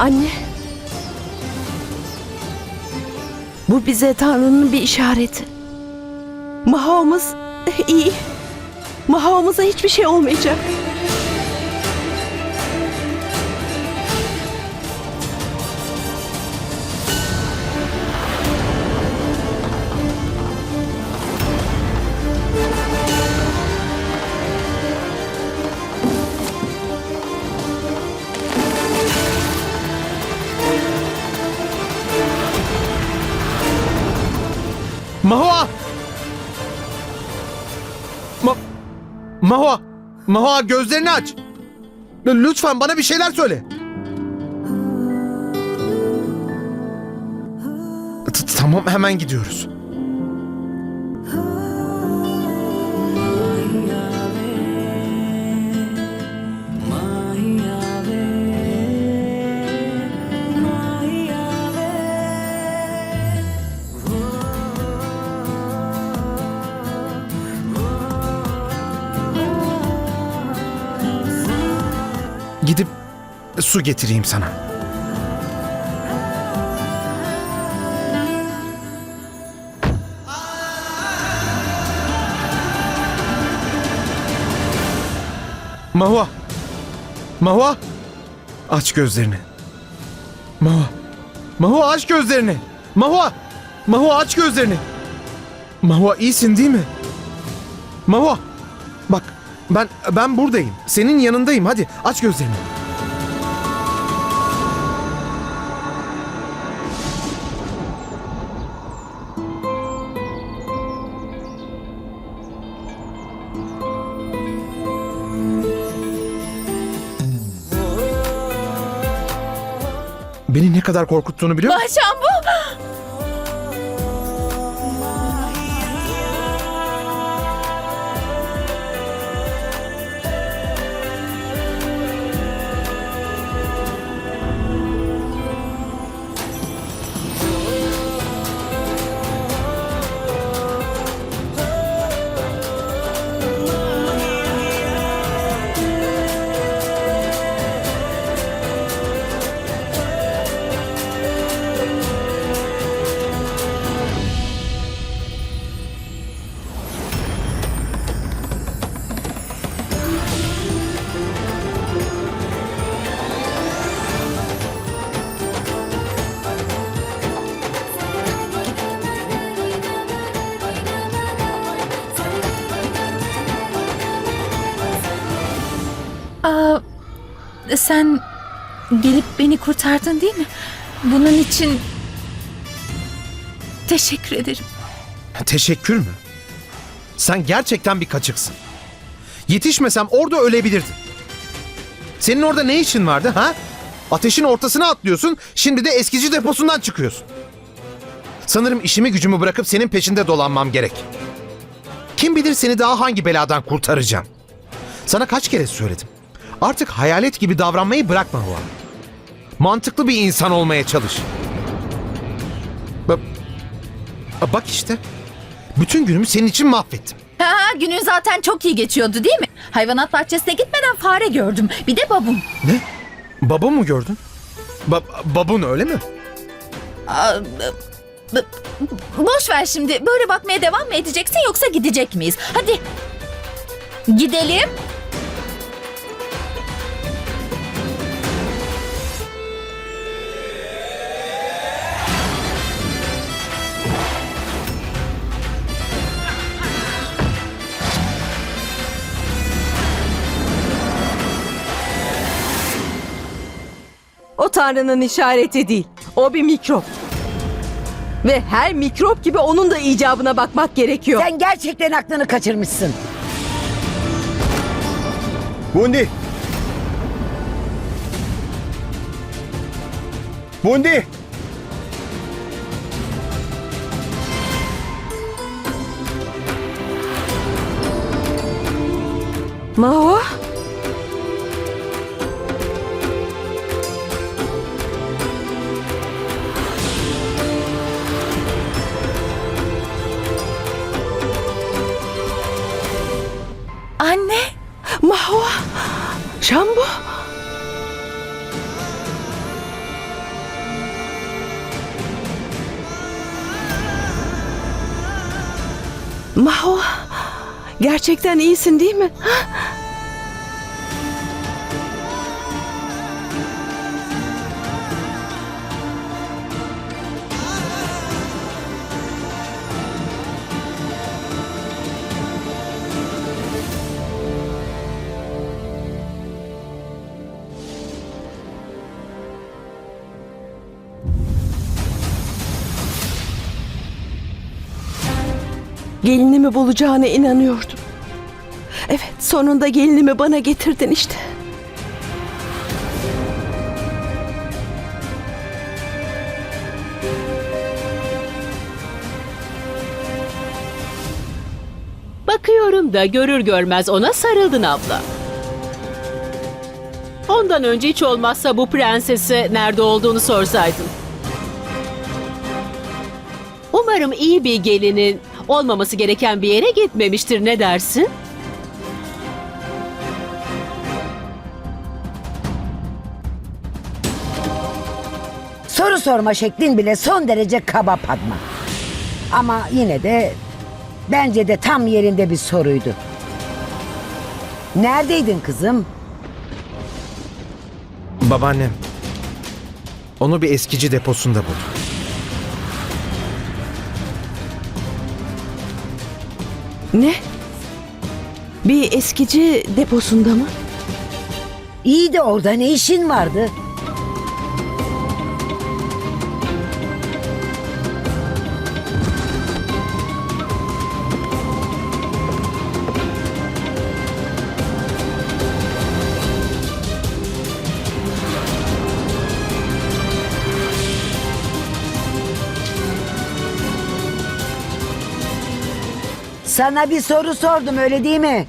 Anne. Bu bize Tanrı'nın bir işareti. Maho'muz iyi. Maho'muza hiçbir şey olmayacak. Mahua! Mahua gözlerini aç. Lütfen bana bir şeyler söyle. Tamam hemen gidiyoruz. Su getireyim sana. Mahua! Mahua! Aç gözlerini. Mahua! Mahua aç gözlerini. Mahua! Mahua aç gözlerini. Mahua iyisin değil mi? Mahua! Bak ben ben buradayım. Senin yanındayım. Hadi aç gözlerini. Beni ne kadar korkuttuğunu biliyor musun? Bahşam bu. Sen gelip beni kurtardın değil mi? Bunun için teşekkür ederim. Teşekkür mü? Sen gerçekten bir kaçıksın. Yetişmesem orada ölebilirdin. Senin orada ne işin vardı ha? Ateşin ortasına atlıyorsun, şimdi de eskici deposundan çıkıyorsun. Sanırım işimi gücümü bırakıp senin peşinde dolanmam gerek. Kim bilir seni daha hangi beladan kurtaracağım. Sana kaç kere söyledim. Artık hayalet gibi davranmayı bırakma Hua. Mantıklı bir insan olmaya çalış. Bak, bak işte. Bütün günümü senin için mahvettim. Ha, günün zaten çok iyi geçiyordu değil mi? Hayvanat bahçesine gitmeden fare gördüm. Bir de babum. Ne? Baba mı gördün? Ba babun öyle mi? Aa, b- boş ver şimdi. Böyle bakmaya devam mı edeceksin yoksa gidecek miyiz? Hadi. Gidelim. Tanrı'nın işareti değil. O bir mikrop. Ve her mikrop gibi onun da icabına bakmak gerekiyor. Sen gerçekten aklını kaçırmışsın. Bundi! Bundi! Mahua? Mahua, Şambu. Mahua, gerçekten iyisin değil mi? Ha? Gelinimi bulacağına inanıyordum. Evet, sonunda gelinimi bana getirdin işte. Bakıyorum da görür görmez ona sarıldın abla. Ondan önce hiç olmazsa bu prensese nerede olduğunu sorsaydın. Umarım iyi bir gelinin olmaması gereken bir yere gitmemiştir ne dersin? Soru sorma şeklin bile son derece kaba Padma. Ama yine de bence de tam yerinde bir soruydu. Neredeydin kızım? Babaannem. Onu bir eskici deposunda buldum. Ne? Bir eskici deposunda mı? İyi de orada ne işin vardı? Sana bir soru sordum öyle değil mi?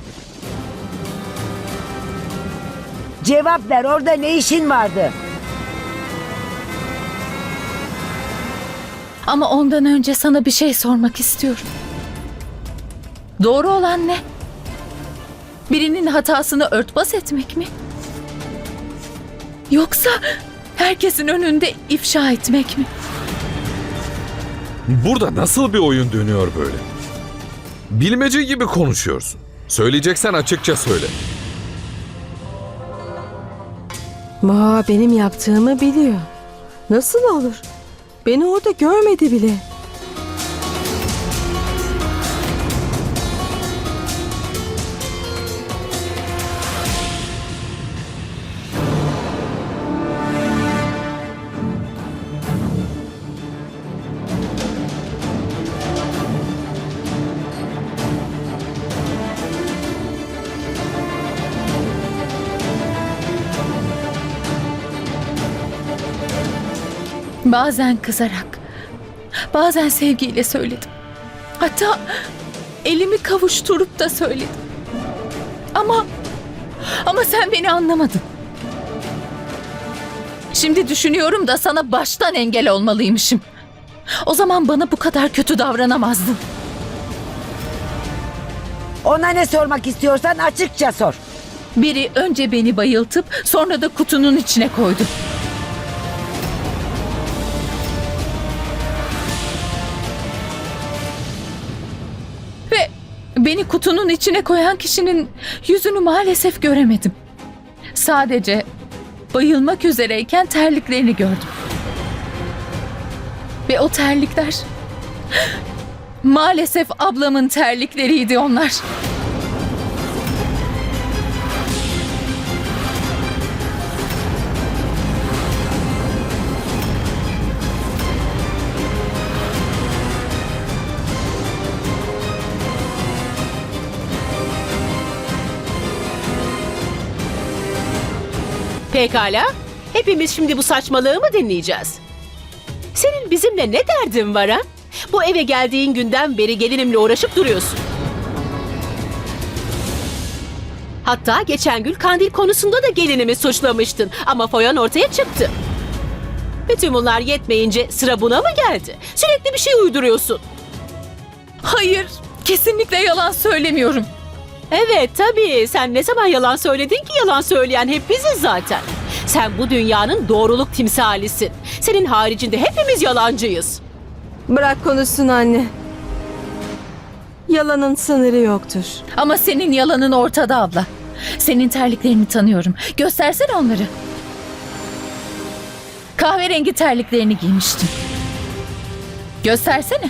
Cevap ver orada ne işin vardı? Ama ondan önce sana bir şey sormak istiyorum. Doğru olan ne? Birinin hatasını örtbas etmek mi? Yoksa herkesin önünde ifşa etmek mi? Burada nasıl bir oyun dönüyor böyle? Bilmece gibi konuşuyorsun. Söyleyeceksen açıkça söyle. Ma benim yaptığımı biliyor. Nasıl olur? Beni orada görmedi bile. Bazen kızarak, bazen sevgiyle söyledim. Hatta elimi kavuşturup da söyledim. Ama ama sen beni anlamadın. Şimdi düşünüyorum da sana baştan engel olmalıymışım. O zaman bana bu kadar kötü davranamazdın. Ona ne sormak istiyorsan açıkça sor. Biri önce beni bayıltıp sonra da kutunun içine koydu. Beni kutunun içine koyan kişinin yüzünü maalesef göremedim. Sadece bayılmak üzereyken terliklerini gördüm. Ve o terlikler maalesef ablamın terlikleriydi onlar. Pekala. Hepimiz şimdi bu saçmalığı mı dinleyeceğiz? Senin bizimle ne derdin var ha? Bu eve geldiğin günden beri gelinimle uğraşıp duruyorsun. Hatta geçen gün kandil konusunda da gelinimi suçlamıştın ama foyan ortaya çıktı. Bütün bunlar yetmeyince sıra buna mı geldi? Sürekli bir şey uyduruyorsun. Hayır, kesinlikle yalan söylemiyorum. Evet tabii. Sen ne zaman yalan söyledin ki yalan söyleyen hep biziz zaten. Sen bu dünyanın doğruluk timsalisin. Senin haricinde hepimiz yalancıyız. Bırak konuşsun anne. Yalanın sınırı yoktur. Ama senin yalanın ortada abla. Senin terliklerini tanıyorum. Göstersene onları. Kahverengi terliklerini giymiştin. Göstersene.